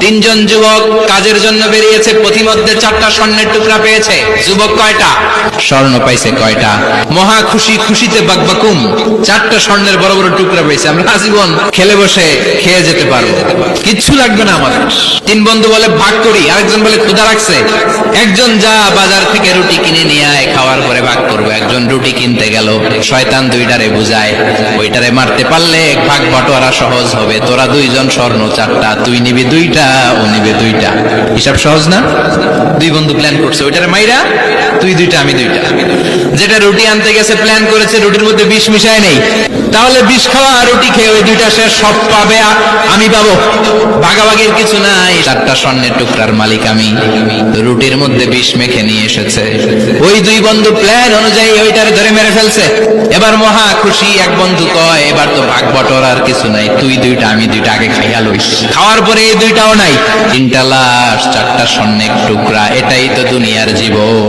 তিনজন যুবক কাজের জন্য বেরিয়েছে, পথিমধ্যে চারটা স্বর্ণের টুকরা পেয়েছে। যুবক কয়টা? স্বর্ণ পাইছে কয়টা? মহা খুশি, খুশিতে বাকবাকুম। চারটা স্বর্ণের বড় বড় টুকরা পেয়েছে। আমরা আজীবন খেলে বসে খেয়ে যেতে পারব। কিচ্ছু লাগবে না আমাদের। তিন বন্ধু বলে, ভাগ করি। আরেকজন বলে, ক্ষুধা রাখছে। একজন যা বাজার থেকে রুটি কিনে নিয়ে আয় খাওয়ার পরে ভাগ করব। একজন রুটি কিনতে গেল, শয়তান দুইটারে বুঝায়, ওইটারে মারতে পারলে এক ভাগ বাটোয়ারা সহজ হবে, তোরা দুইজন স্বর্ণ চারটা, তুই নিবি দুইটা, ও নিবে দুইটা। হিসাব সহজ না? দুই বন্ধু প্ল্যান করছে, ওইটারে মাইরা, তুই দুইটা, আমি দুইটা। রুটি আনতে গেছে প্ল্যান করেছে, রুটির মধ্যে বিষ মিশায় নেই। তাহলে বিষ খাওয়া রুটি খেয়ে ওই দুইটা সে সব পাবে আমি পাবো। ভাগাভাগির কিছু নাই। চারটা স্বর্ণের টুকরার মালিক আমি। রুটির মধ্যে বিষ মেখে নিয়ে এসেছে। ওই দুই বন্ধু প্ল্যান অনুযায়ী ওইটারে ধরে মেরে ফেলছে। এবার মহা খুশি এক বন্ধু কয়, এবার তো ভাগ বটর আর কিছু নাই। তুই দুইটা, আমি দুইটা আগে খাইয়া লইস। খাওয়ার পরে এই দুইটাও নাই। তিনটা লাশ, চারটা স্বর্ণের টুকরা, এটাই তো দুনিয়ার জীবন।